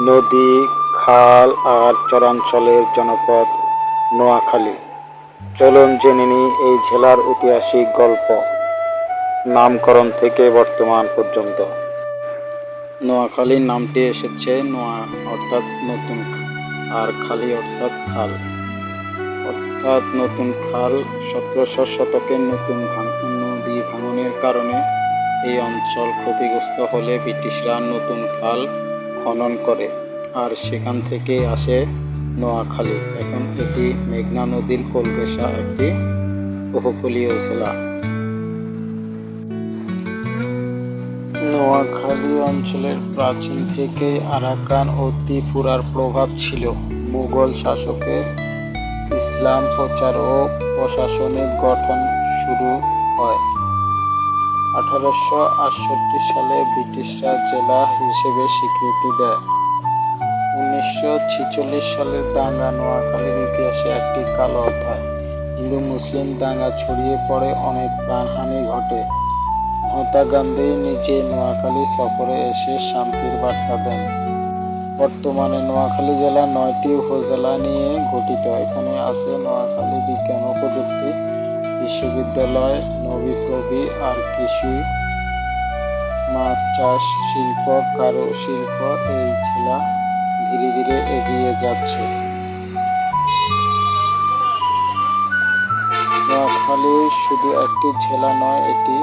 নদী, খাল আর চরাঞ্চলের জনপদ নোয়াখালী। চলুন জেনে নিই এই জেলার ঐতিহাসিক গল্প। নামকরণ থেকে বর্তমান পর্যন্ত। নোয়াখালী নামটি এসেছে নোয়া অর্থাৎ নতুন আর খালি অর্থাৎ খাল। অর্থাৎ নতুন খাল সতেরোশো শতকের নতুন নদী ভাঙনের কারণে এই অঞ্চল ক্ষতিগ্রস্ত হলে ব্রিটিশরা নতুন খাল খনন করে আর সেখান থেকে আসে নোয়াখালী। এখন এটি মেঘনা নদীর কোলবেশা একটি উপকূলীয় জেলা। নোয়াখালী অঞ্চলের প্রাচীন থেকে আরাকান ও ত্রিপুরার প্রভাব ছিল। মুঘল শাসকের ইসলাম প্রচার ও প্রশাসনিক গঠন শুরু হয়। আঠারোশো আটষট্টি সালে ব্রিটিশরা জেলা হিসেবে স্বীকৃতি দেয়। উনিশশো ছিচল্লিশ সালের দাঙ্গা নোয়াখালীর ইতিহাসে একটি কালো অধ্যায়। হিন্দু মুসলিম দাঙ্গা ছড়িয়ে পড়ে অনেক প্রাণহানি ঘটে। মহাত্মা গান্ধী নিজে নোয়াখালী সফরে এসে শান্তির বার্তা দেন। বর্তমানে নোয়াখালী জেলা নয়টি উপজেলা নিয়ে গঠিত। এখানে আছে নোয়াখালী বিজ্ঞান ও প্রযুক্তি বিশ্ববিদ্যালয় নবীপ্রবি আর কৃষি, মাছ চাষ, শিল্প কারু শিল্প এই জেলা ধীরে ধীরে এগিয়ে যাচ্ছে। নোয়াখালী শুধু একটি জেলা নয়, এটি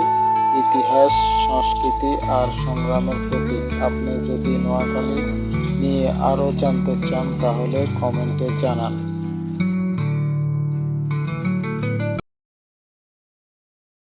ইতিহাস, সংস্কৃতি আর সংগ্রামের প্রতীক। আপনি যদি নোয়াখালী নিয়ে আরও জানতে চান, তাহলে কমেন্টে জানান।